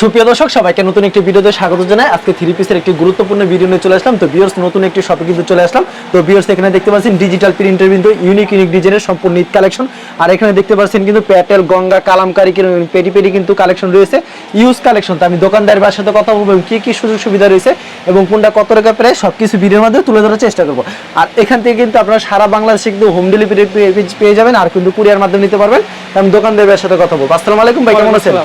সুপ্রিয় দর্শক সবাইকে নতুন একটি ভিডিওতে স্বাগত জানাই। আজকে থ্রি পিসের একটি গুরুত্বপূর্ণ ভিডিও নিয়ে চলে আসলাম। তো বিয়ার্স নতুন একটি শপে কিন্তু চলে আসলাম। তো বিয়ার্স এখানে দেখতে পাচ্ছেন ডিজিটাল প্রিন্টের কিন্তু ইউনিক ইউনিক ডিজাইনের সম্পূর্ণ ঈদ কালেকশন আর এখানে দেখতে পাচ্ছেন কিন্তু প্যাটেল গঙ্গা কালামকারি পেটি পেটি কিন্তু কালেকশন রয়েছে। ইউজ কালেকশন তো আমি দোকানদারের বাসার সাথে কথা বলব কি কি সুযোগ সুবিধা রয়েছে এবং কোনটা কত টাকা প্রায় সবকিছু ভিডিওর মধ্যে তুলে ধরার চেষ্টা করব। আর এখান থেকে কিন্তু আপনারা সারা বাংলাদেশে কিন্তু হোম ডেলিভারি পেয়ে যাবেন আর কিন্তু কুরিয়ার মাধ্যমে নিতে পারবেন। আমি দোকানদারের সাথে কথা বলব। আসসালামু আলাইকুম ভাই কেমন আছেন?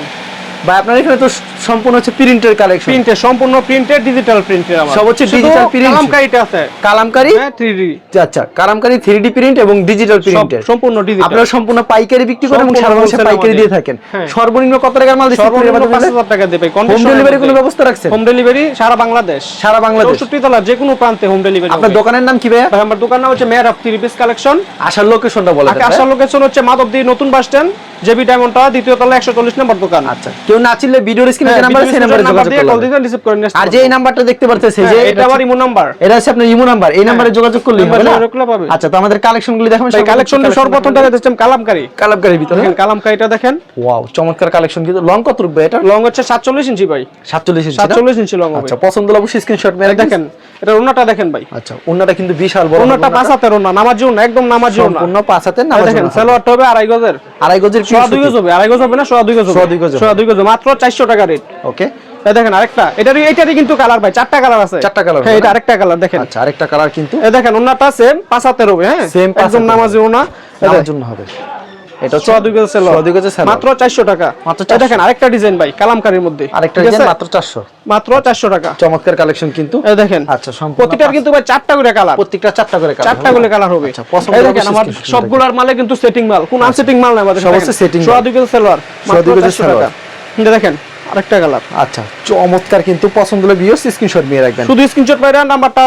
ভাই আপনার এখানে তো সম্পূর্ণ হচ্ছে প্রিন্টের কালেকশন প্রিন্টের সম্পূর্ণ প্রিন্টের ডিজিটাল প্রিন্টের আমার। সব হচ্ছে digital print। কালামকারিটা আছে। কালামকারি? হ্যাঁ 3D আচ্ছা কালামকারি থ্রি ডি প্রিন্ট এবং ডিজিটাল প্রিন্টের সম্পূর্ণ ডিজিটাল আপনারা সম্পূর্ণ পাইকারি বিক্রি করেন এবং সারা wholesale পাইকারি দিয়ে থাকেন। হ্যাঁ। সর্বনিম্ন কত টাকার মাল দিচ্ছেন? সর্বনিম্ন 5000 টাকা দেবে। হোম ডেলিভারি কোনো ব্যবস্থা রাখছেন? হোম ডেলিভারি সারা বাংলাদেশ। সারা বাংলাদেশ। 64 তলা যে কোনো প্রান্তে হোম ডেলিভারি আপনার দোকানের নাম কি ভাইয়া? ভাই আমার দোকান নাম হচ্ছে থ্রি পিস কালেকশন আসার লোকেশনটা বলে দেন আসার লোকেশন হচ্ছে মাধবদী নতুন bus stand JB diamond tower দ্বিতীয় তলা 140 নম্বর দোকান। আচ্ছা কেউ না চিনলে ভিডিওর স্ক্রিনে যে হ্যাঁ, নাম্বার সেই নাম্বারে যোগাযোগ করবেন রিসিভ আর যে এই নাম্বারটা দেখতে পারতেছে যে এটা আমার ইমো নাম্বার এটা হচ্ছে আপনার ইমো নাম্বার এই নাম্বারে যোগাযোগ করলে হবে না। আচ্ছা তো আমাদের কালেকশনগুলি দেখাবেন ভাই কালেকশন সর্বপ্রথম টাকা দিচ্ছেন কালামকারি। কালামকারির ভিতরে? দেখেন কালামকারিটা দেখেন। ওয়াও চমৎকার কালেকশন কিন্তু। লং কত রূপে এটা? লং হচ্ছে 47 ইঞ্চি ভাই। 47 ইঞ্চি 47 ইঞ্চি লং হবে। আচ্ছা পছন্দ হলে অবশ্যই স্ক্রিনশট মেরে দেখেন এটা ওন্নাটা দেখেন ভাই। আচ্ছা ওন্নাটা কিন্তু বিশাল বড় ওন্নাটা পাঁচ হাতের ওন্না নামার জন্য একদম জন্য সম্পূর্ণ পাঁচ হাতের না এই দেখেন সালোয়ারটা হবে আড়াই গজের। আড়াই গজের সোয়া দুই গজ হবে আড়াই গজ হবে না দুই গজ হবে? সোয়া দুই গজ হবে। মাত্র চারশো টাকা রেট ওকে দেখেন আরেকটা এটারই এটারই কিন্তু কালার ভাই চারটা কালার আছে। চারটা colour হ্যাঁ এটা আরেকটা কালার দেখেন। আচ্ছা আরেকটা কালার কিন্তু। এই দেখেন ওন্নাটা সেম পাঁচ হাতের হবে হ্যাঁ? পাঁচ একদম নামাজি ওনা। আমার জন্য হবে। এটা দুই দুই মাত্র চারশো টাকা। মাত্র দেখেন আরেকটা ডিজাইন ভাই কালামকারীর মধ্যে। আরেকটা ডিজাইন মাত্র 400 মাত্র চারশো টাকা। চমৎকার কালেকশন কিন্তু। এই দেখেন। আচ্ছা সম্পূর্ণ প্রতিটার কিন্তু ভাই চারটা করে কালার প্রত্যেকটা চারটা করে কালার চারটা করে কালার হবে। আচ্ছা, পছন্দ এই দেখেন আমার সবগুলোর মালে কিন্তু সেটিং মাল। কোন আনসেটিং মাল না আমাদের সব সোয়া মাল। দুই গজ সালোয়ার সোয়া 400 টাকা। দেখেন। আরেকটা কালার। আচ্ছা চমৎকার কিন্তু পছন্দ হলে স্ক্রিনশট নিয়ে রাখবেন। শুধু স্ক্রিনশট পাইরা নাম্বারটা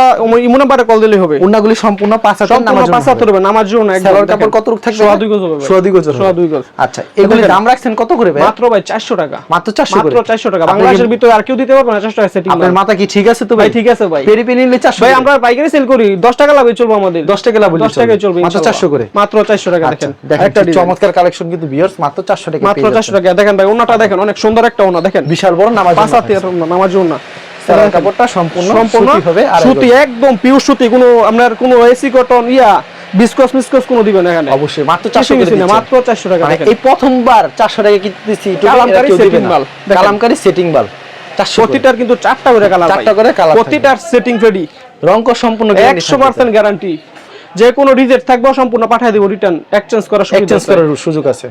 ইমো নাম্বারে কল দিলেই হবে। সম্পূর্ণ পাঁচ সম্পূর্ণ পাঁচ হাতের হবে নামার জন্য সালোয়ার দেখেন। কাপড় কত রূপ থাকবে? সোয়া দুই গজ হবে। সোয়া দুই গজ সোয়া দুই গজ। আচ্ছা এগুলি। দাম রাখছেন কত করে ভাই? মাত্র ভাই 400 টাকা। মাত্র 400 মাত্র 400 টাকা। বাংলাদেশের ভিতরে আর কেউ দিতে পারবে না 400 টাকা সেটিং আপনার মাথা কি ঠিক আছে তো ভাই ঠিক আছে ভাই। পেরি পেরি নিলে 400 ভাই আমরা পাইকারি সেল করি। 10 টাকা লাভে চলবে আমাদের। 10 টাকা লাভ হলে 10 টাকায় চলবে মাত্র ইনশাআল্লাহ। 400 করে। মাত্র 400 টাকা আচ্ছা, দেখেন। একটা চমৎকার কালেকশন কিন্তু ভিউয়ার্স মাত্র 400 টাকা মাত্র 400 টাকা। দেখেন ভাই ওনাটা দেখেন অনেক সুন্দর একটা ওনা দেখেন বিশাল বড় নামাজ পাঁচ কাপড়টা সম্পূর্ণ সম্পূর্ণ হবে আর সুতি একদম পিওর সুতি কোনো আপনার কোনো এসি কটন ইয়া বিস্কস মিসকস কোনো দিবে না এখানে। অবশ্যই মাত্র 400 চারশো করে না মাত্র চারশো টাকা মানে এই প্রথমবার 400 টাকা কালামকারী মাল, কালামকারী সেটিং বাল 400। প্রতিটার কিন্তু চারটা করে কালার চারটা করে থাকবে। প্রতিটার সেটিং রেডি রং কর সম্পূর্ণ guarantee একশো থাকবে। পার্সেন্ট গ্যারান্টি যে কোনো রিজেক্ট থাকবে সম্পূর্ণ পাঠিয়ে দিব রিটার্ন এক্সচেঞ্জ করার এক্সচেঞ্জ করার সুযোগ আছে।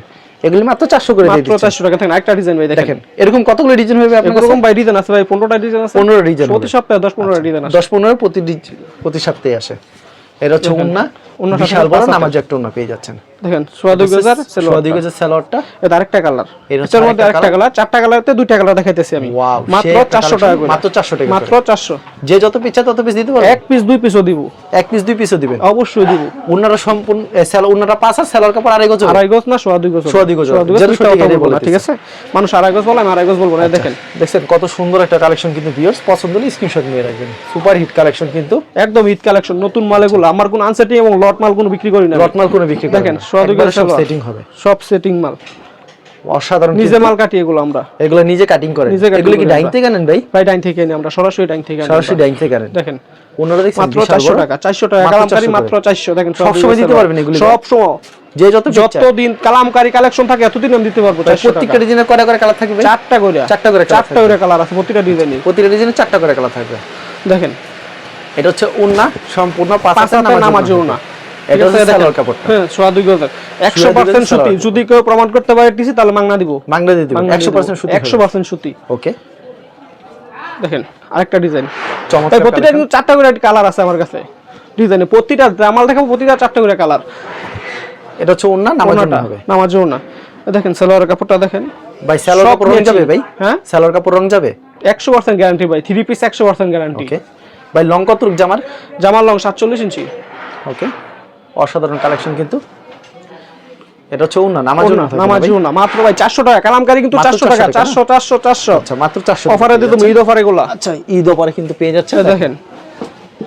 এগুলি মাত্র 400 করে মাত্র চারশো টাকা। থাকেন একটা ডিজাইন ভাই দেখেন। এরকম কতগুলো ডিজাইন হবে আপনার এরকম ভাই ডিজাইন আছে ভাই পনেরোটা ডিজাইন আছে। 15 ডিজাইন প্রতি সপ্তাহে দশ পনেরো ডিজাইন আছে দশ পনেরো প্রতি প্রতি সপ্তাহে আসে। এটা হচ্ছে উন্না উন্নাটা বিশাল বড় নামাজ একটা উন্না পেয়ে যাচ্ছেন। দেখেন সোয়া দুই গজার সোয়া দুই গজের সালোয়ারটা এটা আরেকটা কালার এটার মধ্যে আরেকটা কালার চারটা কালারতে দুইটা কালার দেখাইতেছি আমি। মাত্র 400 টাকা করে। মাত্র 400 টাকা মাত্র 400 যে যত পিস তত পিস দিতে পারবেন এক পিস দুই পিসও দিব। এক পিস দুই পিসও দিবেন? অবশ্যই দিব। উন্নাটা সম্পূর্ণ সেল উন্নাটা পাঁচ আর সেলার কাপড় আড়াই গজ আড়াই গজ না সোয়া দুই গজ হবে। সোয়া দুই গজ যেটা সঠিক বলব ঠিক আছে? মানুষ আড়াই গজ বলে আমি আড়াই গজ বলব না এই দেখেন। দেখছেন কত সুন্দর একটা কালেকশন কিন্তু ভিউয়ার্স পছন্দ হলে স্ক্রিনশট নিয়ে রাখবেন। সুপার হিট কালেকশন কিন্তু। একদম হিট কালেকশন নতুন মালেগুলো আমার কোনো আনসেটিং এবং লট মাল কোনো বিক্রি করি না আমি। লটমাল করে বিক্রি দেখেন সব। সেটিং হবে। সব সেটিং মাল। অসাধারণ নিজে মাল কাটি এগুলো আমরা। এগুলো নিজে কাটিং করেন। এগুলো কি ডাইং থেকে আনেন ভাই? ভাই ডাইন থেকে নিই আমরা সরাসরি ডাইন থেকে আনি সরাসরি। ডাইং থেকে আনেন। দেখেন ওনারা দেখছেন মাত্র বিশাল চারশো বড়। টাকা চারশো মাত্র 400 করে। দেখেন সব সময় দিতে পারবেন এগুলি? সব সময়। যে যত পিস চায়। যতদিন কালেকশন থাকে এতদিন আমি দিতে পারব প্রত্যেকটা টাকা। কয়টা করে কালার থাকবে? চারটা করে। চারটা করে চারটা করে কালার আছে প্রতিটা ডিজাইনে প্রতিটা ডিজাইনে চারটা করে কালার থাকবে। দেখেন। এটা হচ্ছে উন্না সম্পূর্ণ পাঁচ নামাজ এটা হচ্ছে সালোয়ার হ্যাঁ সোয়া দুই সুতি। যদি কেউ প্রমাণ করতে পারে টিসি তাহলে মাংনা দিব। বাংলা দিয়ে দিবেন। একশো পার্সেন্ট সুতি একশো পার্সেন্ট সুতি। ওকে। দেখেন আরেকটা ডিজাইন। চমৎকার প্রতিটা কিন্তু চারটা করে কালার আছে আমার কাছে। ডিজাইনে প্রতিটা জামাল দেখাবো প্রতিটা চারটা করে কালার। এটা হচ্ছে উন্না নামাজ হবে। দেখেন কাপড়টা দেখেন। ভাই সালোয়ার সব কাপড় রং যাবে ভাই? হ্যাঁ? সালোয়ার কাপড় রং যাবে? একশো পার্সেন্ট গ্যারান্টি ভাই। পিস একশো পার্সেন্ট গ্যারান্টি ওকে। ভাই লং কত রূপ জামার? জামার লং সাতচল্লিশ ইঞ্চি। ওকে। অসাধারণ কালেকশন কিন্তু। এটা হচ্ছে উন্না নামাজ উন্না নামার মাত্র ভাই চারশো টাকা কালামকারি কিন্তু 400 টাকা টাকা। না? চারশো চারশো চারশো। আচ্ছা মাত্র চারশো অফারে দিত ঈদ অফার আচ্ছা ঈদ অফারে কিন্তু পেয়ে যাচ্ছে দেখেন।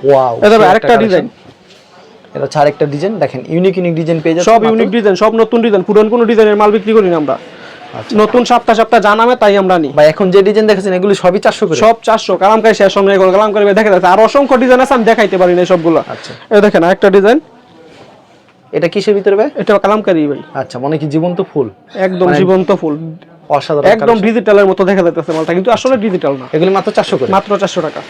ওয়াও এটা ভাই আরেকটা ডিজাইন এটা হচ্ছে আরেকটা ডিজাইন দেখেন ইউনিক ইউনিক ডিজাইন পেয়ে যাচ্ছে সব ইউনিক ডিজাইন সব নতুন ডিজাইন পুরান কোনো ডিজাইনের মাল বিক্রি করি না আমরা। আচ্ছা। নতুন সপ্তাহ সপ্তাহ জানামে তাই আমরা নিই। ভাই এখন যে ডিজাইন দেখেছেন এগুলো সবই চারশো করে। সব চারশো কালামকারী শেষ এগুলো কালামকারি দেখা যাচ্ছে আর অসংখ্য ডিজাইন আছে আমি দেখাইতে পারি না সবগুলো। আচ্ছা। এই দেখেন আরেকটা ডিজাইন এটা কিসের ভিতরে ভাই? এটা কালামকারি ভাই আচ্ছা মানে কি জীবন্ত ফুল? একদম মানে জীবন্ত ফুল। অসাধারণ একদম ডিজিটালের মতো দেখা যাচ্ছে মালটা কিন্তু আসলে ডিজিটাল না। এগুলি মাত্র চারশো করে? মাত্র চারশো টাকা।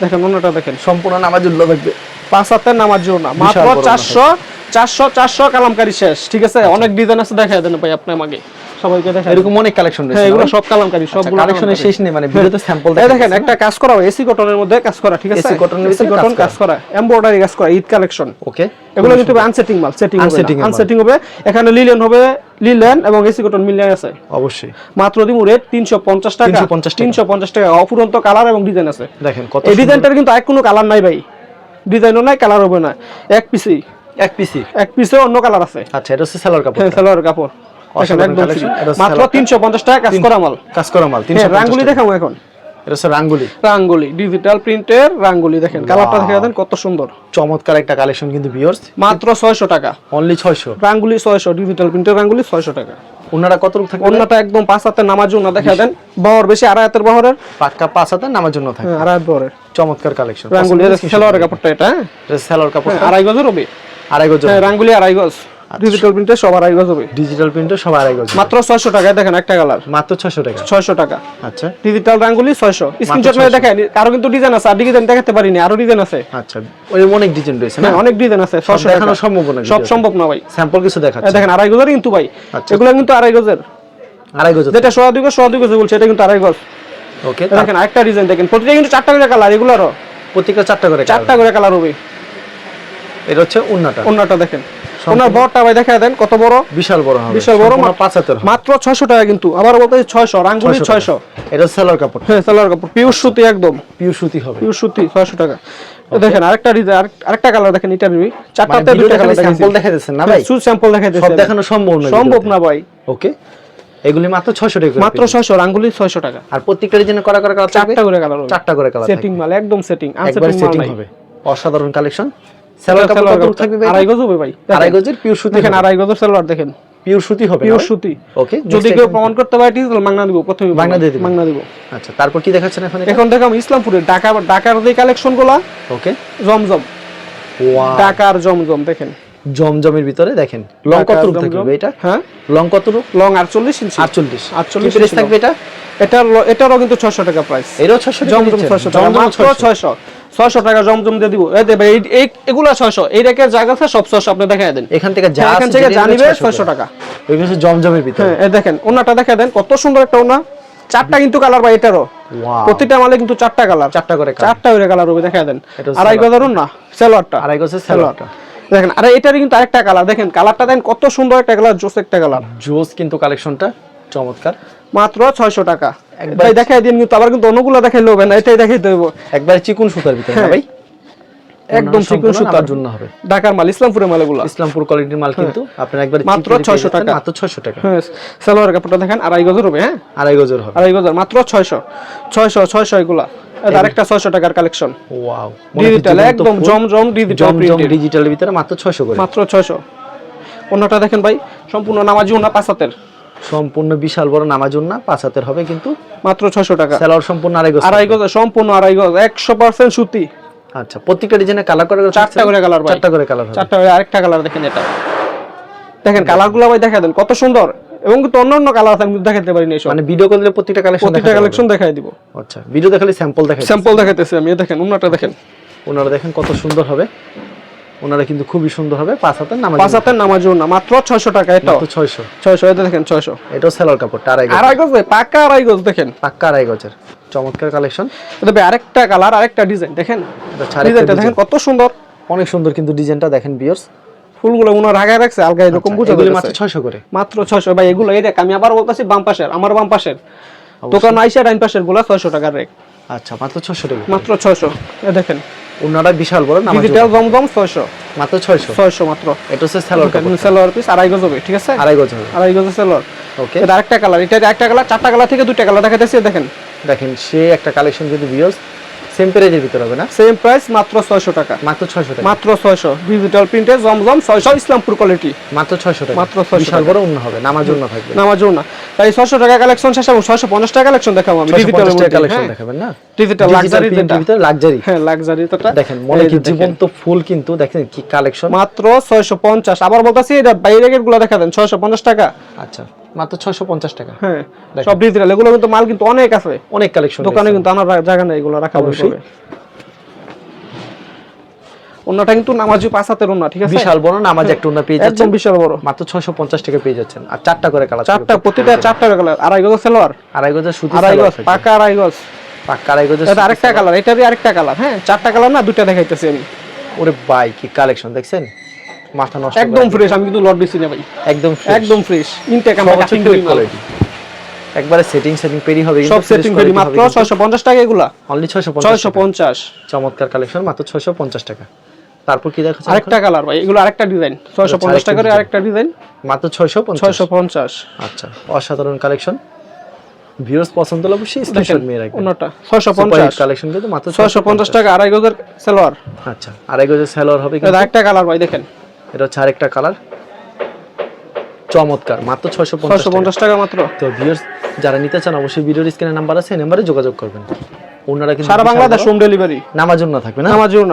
দেখেন অন্যটা দেখেন। সম্পূর্ণ নামাজ উল্লো থাকবে। পাঁচ হাতের নামাজ জন্য না। মাত্র চারশো চারশো চারশো কালামকারি শেষ। ঠিক আছে? অনেক ডিজাইন আছে দেখা দেন ভাই আপনি আমাকে সবাইকে দেখা এরকম অনেক কালেকশন হ্যাঁ রয়েছে এগুলো সব কালামকারি সবগুলো কালেকশনের শেষ নেই মানে ভিডিওতে স্যাম্পল এই দেখেন একটা কাজ করা এসি কটনের মধ্যে কাজ করা ঠিক আছে? AC cotton এসি কটন কাজ করা। এমব্রয়ডারি কাজ করা ঈদ কালেকশন ওকে এগুলো কিন্তু আনসেটিং মাল সেটিং হবে। আনসেটিং হবে এখানে লিলেন হবে লিলেন এবং এসি কটন মিলিয়ে আছে অবশ্যই। মাত্র দিমু রেট 350 টাকা। 350 টাকা। 350 অফুরন্ত কালার এবং ডিজাইন আছে। দেখেন কত এই ডিজাইনটার কিন্তু আর কোনো কালার নাই ভাই। ডিজাইনও নাই কালার হবে না। এক পিসি এক পিসি এক পিসে অন্য কালার আছে। আচ্ছা এটা হচ্ছে সেলার কাপড় হ্যাঁ সালোয়ার কাপড়। একদম collection, free। এটা হচ্ছে মাত্র 350 টাকা কাজ করা মাল। কাজ করা মাল হ্যাঁ 350 রাঙ্গুলি দেখাবো এখন। এটা হচ্ছে রাঙ্গুলি। রাঙ্গুলি ডিজিটাল প্রিন্টের রাঙ্গুলি দেখেন কালারটা দেখে দেন কত সুন্দর। চমৎকার একটা কালেকশন কিন্তু ভিউয়ার্স মাত্র 600 টাকা। অনলি 600 রাঙ্গুলি 600 ডিজিটাল প্রিন্টের রাঙ্গুলি 600 টাকা। ওনারা কত রূপ থাকবে অন্যটা একদম পাঁচ হাতের নামার জন্য দেখা দেন। বহর বেশি আড়াই হাতের বহরের। পাক্কা পাঁচ হাতে নামার জন্য থাকে। হ্যাঁ, আড়াই হাত বহরের। চমৎকার কালেকশন রাঙ্গুলি কাপড়টা এটা হ্যাঁ? কাপড়। আড়াই গজের হবে আড়াই গজ রাঙ্গুলি আড়াই গজ। ডিজিটাল প্রিন্টের সব আড়াই গজ হবে ডিজিটাল প্রিন্টও সব আড়াই গজ মাত্র 600 টাকায় দেখেন একটা কালার মাত্র 600 টাকা। 600 টাকা। আচ্ছা। ডিজিটাল রাঙ্গুলি 600 স্ক্রিনশট মেরে দেখেন কারও কিন্তু ডিজাইন আছে আর ডিজাইন দেখাতে পারিনি আরও ডিজাইন আছে। আচ্ছা ওই অনেক ডিজাইন রয়েছে না? হ্যাঁ অনেক ডিজাইন আছে 600 দেখানো সম্ভব না সব সম্ভব না ভাই। স্যাম্পল কিছু দেখাচ্ছে? দেখেন আড়াই গজের কিন্তু ভাই। আচ্ছা। এগুলো কিন্তু আড়াই গজের। আড়াই গজ যেটা সোয়া দুই গজ সোয়া দুই গজ বলছে এটা কিন্তু আড়াই গজ। ওকে দেখেন আরেকটা ডিজাইন দেখেন প্রতিটা কিন্তু চারটা করে কালার এগুলোরও। প্রত্যেকটা চারটা করে চারটা করে কালার হবে। এটা হচ্ছে উন্নাটা। অন্যটা দেখেন। ওনার বড়টা ভাই দেখা দেন কত বড়? বিশাল বড় হবে। বিশাল বড়, পাঁচ হাতের মাত্র 600 টাকা কিন্তু আবার বলতে 600 রাঙ্গুলি 600 600 এটা সেলার কাপড়। হ্যাঁ সালোয়ার কাপড় পিওর সুতি একদম। পিওর সুতি হবে। পিওর সুতি 600 টাকা। দেখেন আরেকটা ডিজাইন আরেকটা কালার দেখেন এটা নিবি। চারটাতে মানে ভিডিওতে কালার স্যাম্পল না ভাই? শুধু স্যাম্পল সব দেখানো সম্ভব না সম্ভব না ভাই। ওকে এগুলি মাত্র 600 টাকা মাত্র piece। 600 রাঙ্গুলি 600 টাকা। আর প্রত্যেকটা জন্য করা করা কালার চারটা করে কালার চারটা করে কালার সেটিং মাল একদম সেটিং আনসেটিং মাল সেটিং হবে। অসাধারণ কালেকশন সেলার কাপড় কত থাকবে ভাই? আড়াই গজ হবে ভাই। আড়াই গজের পিওর সুতি দেখেন আড়াই গজের সালোয়ার দেখেন। পিওর সুতি হবে পিওর সুতি। ওকে যদি কেউ প্রমাণ করতে পারে ডিজিটাল মাংনা দিব প্রথমে মাগনা দিয়ে মাংনা দিব। আচ্ছা তারপর কি দেখাচ্ছেন এখন এখন দেখাম ইসলামপুরের ঢাকা ঢাকার যে ওকে জমজম। ওয়াও ঢাকার জমজম দেখেন। জমজমের ভিতরে দেখেন লং কত রূপ থাকবে এটা? হ্যাঁ? লং কত রূপ লং 48 ইঞ্চি 48 48 কি প্রাইস ইঞ্চি থাকবে এটা? এটার ল- এটারও কিন্তু 600 টাকা প্রাইস এরও 600 জমজম দিচ্ছেন? 600 টাকা মাত্র 600 600 600 টাকা জমজম দিয়ে দিব। এই এগুলা 600 এই রেকের জায়গা আছে সব 600 আপনি দেখায় দেন। এখান থেকে যা এখান থেকে জানিবে 600 টাকা। জমজমের ভিতরে। হ্যাঁ দেখেন ওনাটা দেখা দেন কত সুন্দর একটা ওনা। চারটা কিন্তু কালার বা এটারও। প্রতিটা মালে কিন্তু চারটা কালার। চারটা করে চারটা করে কালার হবে দেখা দেন। আড়াই না সেলোয়ারটা। আড়াই গজের সেলোয়ারটা। দেখেন আরে এটারই কিন্তু আরেকটা কালার দেখেন কালারটা দেন কত সুন্দর একটা কালার জোস একটা কালার। জোস কিন্তু কালেকশনটা চমৎকার। মাত্র 600 টাকা। একবার- দেখাই দিন কিন্তু আবার কিন্তু অন্যগুলো দেখাইলে হবে না এটাই দেখাইতে হবে একবারে চিকুন সুতার ভিতরে হ্যাঁ। ভাই? একদম চিকন সুতার। জন্য হবে। ঢাকার মাল ইসলামপুরের মালগুলো। ইসলামপুর কোয়ালিটির মাল কিন্তু আপনার একবার মাত্র 600 টাকা। মাত্র 600 টাকা। হ্যাঁ সালোয়ার কাপড়টা দেখেন আড়াই গজের হবে হ্যাঁ? আড়াই গজের হবে। আড়াই গজের মাত্র 600 600 600 এগুলা। আরেকটা 600 টাকার কালেকশন ওয়াও ডিজিটাল একদম জমজম ডিজিটাল ডিজিটালের ভিতরে মাত্র 600 করে। মাত্র 600 অন্যটা দেখেন ভাই সম্পূর্ণ নামাজি ওনা পাঁচাতের সম্পূর্ণ বিশাল বড় নামাজুন না পাঁচ হাতের হবে কিন্তু মাত্র 600 টাকা। সেলার সম্পূর্ণ আড়াই গজ আড়াই গজ সম্পূর্ণ আড়াই গজ 100% সুতি। আচ্ছা প্রত্যেকটা ডিজাইনে কালার করে চারটা করে ভাই। চারটা করে কালার চারটা করে আরেকটা কালার দেখেন এটা। দেখেন কালারগুলো ভাই দেখা দেন কত সুন্দর। এবং কিন্তু অন্য অন্য কালার আছে আমি দেখাতে পারি না মানে ভিডিও করলে প্রত্যেকটা কালেকশন প্রত্যেকটা কালেকশন দেখাই দিব। আচ্ছা ভিডিও দেখালে স্যাম্পল দেখাই স্যাম্পল দেখাইতেছি আমি দেখেন অন্যটা দেখেন। ওনারা দেখেন কত সুন্দর হবে। ওনারা কিন্তু খুবই সুন্দর হবে পাঁচ হাতের নামাজ পাঁচ হাতের নামাজ না মাত্র 600 টাকা এটাও মাত্র 600 600 এটা দেখেন 600 এটাও সেলার কাপড়টা আড়াই গজ। আড়াই গজ পাকা আড়াই গজ দেখেন। পাক্কা আড়াই গজের চমৎকার কালেকশন। এটা আরেকটা কালার আরেকটা ডিজাইন দেখেন। এটা ডিজাইনটা দেখেন কত সুন্দর। অনেক সুন্দর কিন্তু ডিজাইনটা দেখেন বিয়ার্স ফুলগুলো উনার আগায় রাখছে আলগা এরকম বুঝা এগুলি মাত্র 600 করে। মাত্র 600 ভাই এগুলো এই দেখ আমি আবার বলতাছি বাম পাশের আমার বাম পাশের। দোকান আইসা ডাইন পাশেরগুলা 600 টাকার রেট আচ্ছা মাত্র 600 টাকা মাত্র 600 এই দেখেন। ওনারা বিশাল বড় নাম ডিজিটাল জমজম 600 মাত্র 600 600 মাত্র। এটা হচ্ছে সেলর সেলোয়ার পিস আড়াই গজ হবে ঠিক আছে? আড়াই গজ হবে। আড়াই গজ সেলর ওকে এটা আরেকটা কালার এটা আরেকটা কালার চারটা কালার থেকে দুইটা কালার দেখাতেছি দেখেন। দেখেন সে একটা কালেকশন যদি ভিউয়ার্স সেম প্রাইজের ভিতরে হবে না? সেম প্রাইস মাত্র ছয়শো টাকা। মাত্র ছয়শো টাকা? মাত্র ছয়শো। ডিজিটাল প্রিন্টে জমজম ছয়শো ইসলামপুর কোয়ালিটি মাত্র ছয়শো টাকা। মাত্র 600 বিশাল বড় অন্য হবে নামার জন্য থাকবে। নামার জন্য তাই ছয়শো টাকা কালেকশন শেষ এবং ছয়শো পঞ্চাশ টাকা কালেকশন দেখাবো আমি। ডিজিটাল কালেকশন দেখাবেন না? ডিজিটাল লাক্সারি ভিতরে লাক্সারি হ্যাঁ লাক্সারি তো দেখেন মনে কি জীবন্ত ফুল কিন্তু দেখেন কি কালেকশন মাত্র ছয়শো পঞ্চাশ। আবার বলতেছি এটা বাইরে গুলো দেখা দেন ছয়শো পঞ্চাশ টাকা। আচ্ছা। মাত্র ছয়শো পঞ্চাশ টাকা। হ্যাঁ সব ডিজিটাল এগুলো কিন্তু মাল কিন্তু অনেক আছে। অনেক কালেকশন দোকানে কিন্তু আনার জায়গা নেই এগুলো রাখা অবশ্যই। অন্যটা কিন্তু নামাজি পাঁচ হাতের অন্য ঠিক আছে? বিশাল বড় নামাজ একটা ওনা পেয়ে একদম বিশাল বড়। মাত্র ছয়শো পঞ্চাশ টাকা পেয়ে যাচ্ছেন। আর চারটা করে কালার চারটা প্রতিটা চারটা করে কালার আড়াই গজ সালোয়ার। আড়াই সুতি আড়াই গজ পাকা আড়াই গজ। পাক্কা আড়াই গজের এটা আরেকটা কালার এটারই আরেকটা কালার হ্যাঁ চারটা কালার না দুইটা দেখাইতেছি আমি। ওরে ভাই কি কালেকশন দেখছেন? মাথা নষ্ট একদম ফ্রেশ আমি কিন্তু লট না ভাই। একদম একদম ফ্রেশ ইনটেক আমরা কিন্তু করি একবারে সেটিং সেটিং পেরি হবে সব সেটিং করি মাত্র ছয়শো পঞ্চাশ টাকা এগুলা। অনলি ছয়শো ছয়শো পঞ্চাশ। চমৎকার কালেকশন মাত্র ছয়শো পঞ্চাশ টাকা। তারপর কি আরেকটা কালার ভাই এগুলো আরেকটা ডিজাইন ছয়শো পঞ্চাশ আরেকটা টাকার design। আরেকটা ডিজাইন মাত্র ছয়শো পঞ্চাশ। ছয়শো পঞ্চাশ। আচ্ছা অসাধারণ কালেকশন ভিউয়ার্স পছন্দ হলে অবশ্যই স্ক্রিনশট নিয়ে রাখবেন। ছয়শো পঞ্চাশ। কালেকশন কিন্তু মাত্র ছয়শো পঞ্চাশ। টাকা আড়াই গজের সালোয়ার আচ্ছা আড়াই গজের সেলর হবে কিন্তু। আরেকটা কালার ভাই দেখেন। এটা হচ্ছে আরেকটা কালার। চমৎকার মাত্র ছয়শো ছয়শো পঞ্চাশ পঞ্চাশ টাকা মাত্র। তো ভিউয়ার্স যারা নিতে চান অবশ্যই ভিডিওর স্ক্রিনে নাম্বার আছে নাম্বারে যোগাযোগ করবেন। ওনারা কিন্তু সারা বাংলাদেশ হোম ডেলিভারি নামার জন্য থাকবে না? নামার জন্য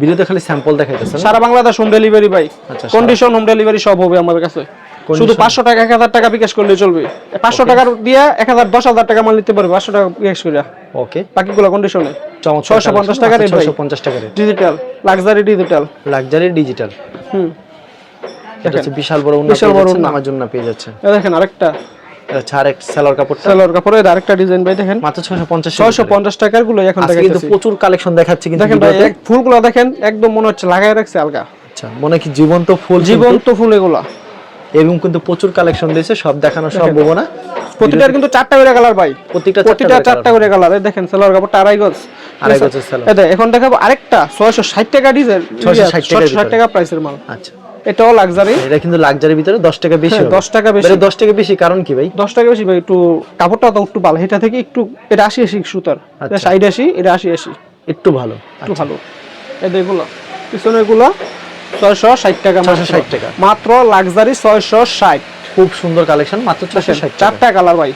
ভিডিওতে খালি স্যাম্পল দেখাইতেছেন সারা বাংলাদেশ হোম ডেলিভারি ভাই। আচ্ছা, কন্ডিশন হোম ডেলিভারি সব হবে আমাদের কাছে। শুধু পাঁচশো টাকা এক হাজার টাকা বিকাশ করলে চলবে। পাঁচশো টাকার দিয়ে এক হাজার দশ হাজার টাকা মাল নিতে পারবে পাঁচশো টাকা বিকাশ করে ওকে বাকিগুলো কন্ডিশনে চমৎকার 650 টাকা rate ভাই। ছয়শো পঞ্চাশ টাকা rate digital luxury digital luxury digital হুম। এটা হচ্ছে বিশাল বড় উন্নত বিশাল বড়। নামার জন্য পেয়ে যাচ্ছেন। এ দেখেন আরেকটা। ডিজাইন ভাই দেখেন। মাত্র ছয়শো পঞ্চাশ ছয়শো পঞ্চাশ টাকারগুলো এখন কিন্তু প্রচুর কালেকশন দেখাচ্ছে কিন্তু দেখেন ভাই ফুলগুলো দেখেন একদম মনে হচ্ছে লাগাই রাখছে আলগা। আচ্ছা মনে কি জীবন্ত ফুল জীবন্ত ফুল এগুলা। এরকম কিন্তু প্রচুর কালেকশন দিয়েছে সব দেখানো সম্ভব না। প্রতিটার কিন্তু চারটা করে কালার ভাই। প্রত্যেকটা প্রতিটা চারটা করে কালার এই দেখেন সেলোয়ার কাপড়টা আড়াই গজ। আড়াই গজের সেলোয়ার। এখন দেখাবো আরেকটা ছয়শো ষাট টাকা ডিজেল 660 টাকার ষাট টাকা প্রাইসের মাল। আচ্ছা। এটাও লাক্সারি এটা কিন্তু লাক্সারির ভিতরে দশ টাকা বেশি হ্যাঁ, 10 টাকা বেশি। মানে দশ টাকা বেশি কারণ কি ভাই? দশ টাকা বেশি ভাই একটু কাপড়টা তো একটু ভালো। এটা থেকে একটু এটা আশি আশি সুতার। এটা আচ্ছা। সাইড আশি এটা আশি আশি। একটু ভালো। একটু ভালো। এটা এগুলো পিছনেরগুলো ছয়শো ষাট টাকা মাত্র। 660 টাকা। মাত্র লাক্সারি ছয়শো ষাট। খুব সুন্দর কালেকশন মাত্র ষাট চারটা কালার ভাই।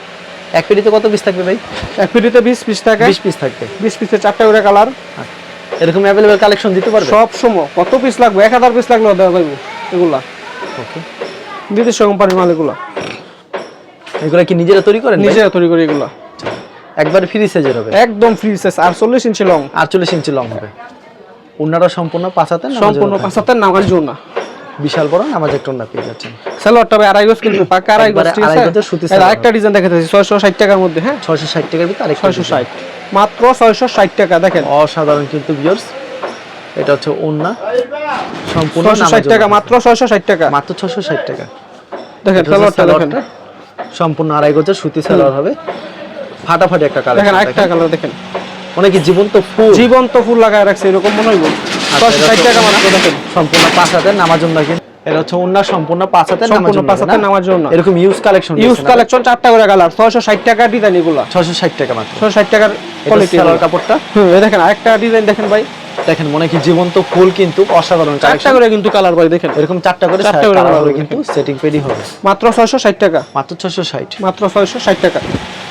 এক পেটিতে কত পিস থাকবে ভাই? এক পিটিতে বিশ পিস টাকা বিশ পিস থাকবে। বিশ পিসে চারটা করে কালার এরকম অ্যাভেলেবেল কালেকশন দিতে পারবে? সব সময়। কত পিস লাগবে? এক হাজার পিস লাগলেও দেওয়া যাবে এগুলা। ওকে বিদেশ কোম্পানির মাল এগুলা। এগুলো কি নিজেরা তৈরি করেন ভাই? নিজে তৈরি করি এগুলা। একবারে ফ্রি সাইজের হবে। একদম ফ্রি সাইজ আর চল্লিশ ইঞ্চি লং আটচল্লিশ ইঞ্চি লং হবে। ওনারা সম্পূর্ণ পাঁচাতে সম্পূর্ণ পাঁচ হাতের নামার জন্য বিশাল বড় নামাজ একটা ওনা পেয়ে যাচ্ছেন। সালোয়ারটা ভাই আড়াই গজ কিন্তু পাকা আড়াই গজ ঠিক আছে? সুতি আরেকটা ডিজাইন দেখাতেছি ছয়শো ষাট টাকার মধ্যে হ্যাঁ? ছয়শো ষাট টাকার ভিতরে আরেকটা ছয়শো design। ষাট। মাত্র ছয়শো ষাট টাকা দেখেন। অসাধারণ কিন্তু ভিউয়ার্স এটা হচ্ছে ওন্না সম্পূর্ণ ছয়শো ষাট নামাজ টাকা মাত্র ছয়শো ষাট টাকা। মাত্র ছশো ষাট টাকা। দেখেন সালোয়ারটা দেখেন। সম্পূর্ণ আড়াই গজের সুতি সালোয়ার হবে। ফাটাফাটি একটা কালার দেখেন আরেকটা কালার দেখেন। অনেকে জীবন্ত ফুল? জীবন্ত ফুল লাগায় রাখছে এরকম মনে হইব আচ্ছা, ছয়শো ষাট টাকা মাত্র দেখেন। সম্পূর্ণ পাঁচ হাতের নামার জন্য কিন্তু এটা হচ্ছে ওন্না সম্পূর্ণ পাঁচ হাতের সম্পূর্ণ পাঁচ হাতের নামার জন্য। এরকম ইউজ কালেকশন ইউজ কালেকশন চারটা করে কালার ছয়শো ষাট টাকা ডিজাইন এগুলা। টাকা মাত্র। ছয়শো ষাট টাকার কোয়ালিটি সালোয়ার কাপড়টা? হুম দেখেন আরেকটা ডিজাইন দেখেন ভাই। দেখেন মনে কি জীবন্ত ফুল কিন্তু অসাধারণ চারটা করে কিন্তু কালার ভাই দেখেন। এরকম চারটা করে চারটা করে হবে কিন্তু সেটিং পেডি হবে। মাত্র ছয়শো ষাট টাকা। মাত্র ছশো ষাট। মাত্র ছয়শো ষাট টাকা।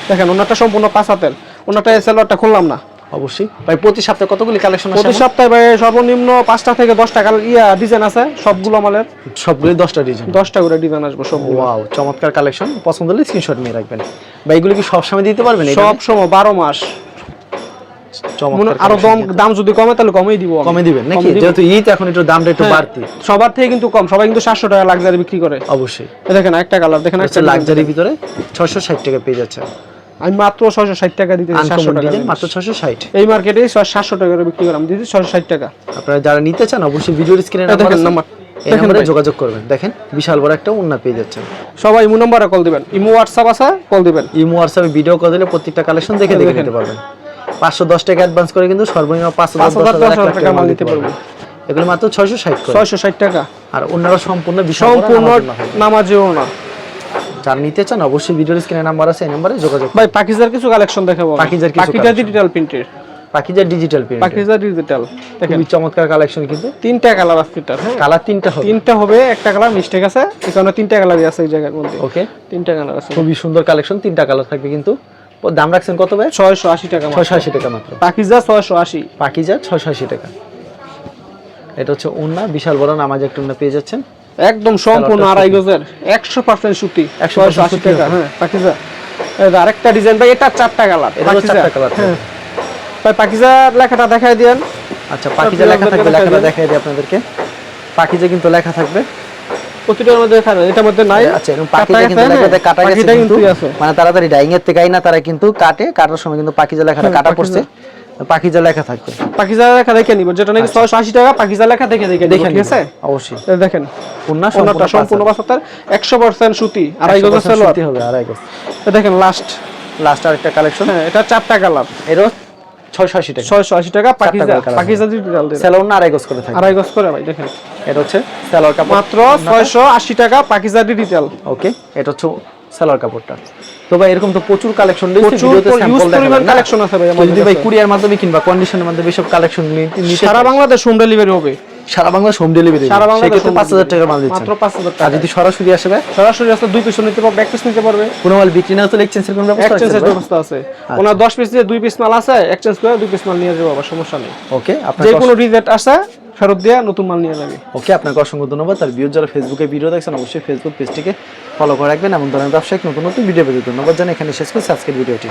দেখেন ওনারটা সম্পূর্ণ পাঁচ হাতের ওনারটা সেলোয়ারটা খুললাম না। অবশ্যই। ভাই প্রতি সপ্তাহে কতগুলি কালেকশন প্রতি সপ্তাহে ভাই সর্বনিম্ন পাঁচটা থেকে দশটা কালার ইয়া ডিজাইন আছে সবগুলো মালের সবগুলি দশটা ডিজাইন দশটা করে ডিজাইন আসবে সবগুলো। ওয়াও চমৎকার কালেকশন পছন্দ হলে স্ক্রিনশট নিয়ে রাখবেন। ভাই এগুলো কি সব দিতে পারবেন সব সময় বারো মাস। আরও দাম দাম যদি কমে তাহলে কমেই দিব। কমে দিবেন নাকি? যেহেতু ঈদ এখন একটু দামটা একটু হ্যাঁ, বাড়তি। সবার থেকে কিন্তু কম। সবাই কিন্তু সাতশো টাকা লাক্সারি বিক্রি করে। অবশ্যই। দেখেন একটা কালার দেখেন একটা হচ্ছে লাক্সারির ভিতরে ছশো ষাট টাকা পেয়ে যাচ্ছে। আমি মাত্র ছয়শো ষাট টাকা দিতে। মাত্র ছশো ষাট? এই মার্কেটে সাতশো টাকা বিক্রি করে আমি দিচ্ছি ছয়শো ষাট টাকা। আপনারা যারা নিতে চান অবশ্যই ভিডিওর স্ক্রিনে দেখেন নাম্বার এই নম্বরে যোগাযোগ করবেন। দেখেন বিশাল বড় একটা উন্না পেয়ে যাচ্ছেন। সবাই ইমো নম্বরে কল দিবেন। ইমো হোয়াটসঅ্যাপ আছে কল দিবেন। ইমো হোয়াটসঅ্যাপে ভিডিও কল দিলে প্রত্যেকটা কালেকশন দেখে দেখে। নিতে পারবেন। পাঁচশো দশ টাকা অ্যাডভান্স করে কিন্তু সর্বনিম্ন পাঁচশো দশ 5,000 দশ হাজার টাকা মাল নিতে পারবেন। এগুলো মাত্র ছয়শো ষাট ছয়শো ষাট টাকা। আর অন্যরা সম্পূর্ণ সম্পূর্ণ। নামাজেও না। যারা নিতে চান অবশ্যই ভিডিওর স্ক্রিনে নাম্বার আছে এই নাম্বারে যোগাযোগ ভাই পাকিজার কিছু কালেকশন দেখাবো। পাকিজার কিছু পাকিজা ডিজিটাল প্রিন্টের Pakiza digital print Pakiza digital দেখেন খুবই চমৎকার কালেকশন কিন্তু। তিনটা কালার আছে এটার হ্যাঁ? কালার তিনটা হবে। তিনটা হবে একটা কালার মিস্টেক আছে। কারণে তিনটা কালারই আছে এই জায়গার মধ্যে। ওকে তিনটা কালার আছে। খুবই সুন্দর কালেকশন তিনটা কালার থাকবে কিন্তু। দাম রাখছেন কত ভাই? ছয়শো আশি টাকা মাত্র। ছয়শো আশি টাকা মাত্র। পাকিজা ছয়শো আশি। পাকিজা ছয়শো আশি টাকা। এটা হচ্ছে উন্না বিশাল বড় নামাজ একটা উন্না পেয়ে যাচ্ছেন। একদম সম্পূর্ণ আড়াই গজের একশো পার্সেন্ট সুতি 100% আশি টাকা হ্যাঁ পাকিজা। আরেকটা ডিজাইন ভাই এটা চারটা কালার চারটা। হ্যাঁ। ভাই পাকিজার লেখাটা দেখাই দেন আচ্ছা পাকিজা লেখা থাকবে লেখাটা দেখাই দিই আপনাদেরকে। পাকিজা কিন্তু লেখা থাকবে। প্রতিটার মধ্যে এটার মধ্যে নাই। আচ্ছা এরকম পাকিজা কিন্তু লেখাতে হ্যাঁ, কাটা গেছে কিন্তু। কিন্তু আছে। মানে তাড়াতাড়ি ডাইং এর থেকে না তারা কিন্তু কাটে কাটার সময় কিন্তু পাকিজা লেখাটা কাটা পড়ছে। পাকিজা লেখা থাকবে। পাকিজা লেখা দেখে নিব যেটা নাকি ছয়শো আশি টাকা পাকিজা লেখা দেখে দেখে দেখে ঠিক আছে অবশ্যই। দেখেন ওনাটা সম্পূর্ণ বাসাতার একশো পার্সেন্ট সুতি আড়াই গজের সালোয়ার। সুতি হবে আড়াই গজ। দেখেন লাস্ট লাস্ট আরেকটা কালেকশন হ্যাঁ এটা চারটা কালার। এরও ছয়শো আশি টাকা। ছয়শো আশি টাকা পাকিজা। পাকিজা ডিজিটাল আড়াই গজ করে থাকে আড়াই গজ করে ভাই দেখেন। এটা হচ্ছে কাপড়। মাত্র ছয়শো আশি টাকা পাকিজা ডিজিটাল ওকে এটা হচ্ছে সালোয়ার কাপড়টা। তো ভাই এরকম তো প্রচুর কালেকশন প্রচুর ইউজ পরিমাণ কালেকশন আছে ভাই আমাদের যদি ভাই কুরিয়ার মাধ্যমে কিংবা কন্ডিশনের মাধ্যমে সব কালেকশন নিতে সারা বাংলাদেশ হোম ডেলিভারি হবে। সারা বাংলাদেশ হোম ডেলিভারি সারা সেক্ষেত্রে পাঁচ হাজার মাল দিচ্ছেন। মাত্র পাঁচ হাজার টাকা। যদি সরাসরি আসে ভাই? সরাসরি আসলে দুই পিস নিতে পারবে এক পিস নিতে পারবে। কোনো মাল বিক্রি না হলে এক্সচেঞ্জের কোনো ব্যবস্থা এক্সচেঞ্জের ব্যবস্থা আছে। ওনার দশ পিস দিয়ে দুই পিস মাল আছে এক্সচেঞ্জ করে দুই পিস মাল নিয়ে যাব আবার সমস্যা নেই। ওকে আপনার যে কোনো রিজেক্ট আসে ফেরত দিয়ে নতুন মাল নিয়ে যাবে। ওকে আপনাকে অসংখ্য ধন্যবাদ। আর ভিউ যারা ফেসবুকে ভিডিও দেখছেন অবশ্যই ফেসবুক পেজটিকে ফলো করে রাখবেন এমন ধরনের ব্যবসায়িক নতুন নতুন ভিডিও পেতে ধন্যবাদ জানাই। এখানে শেষ করছি। আজকের ভিডিওটি।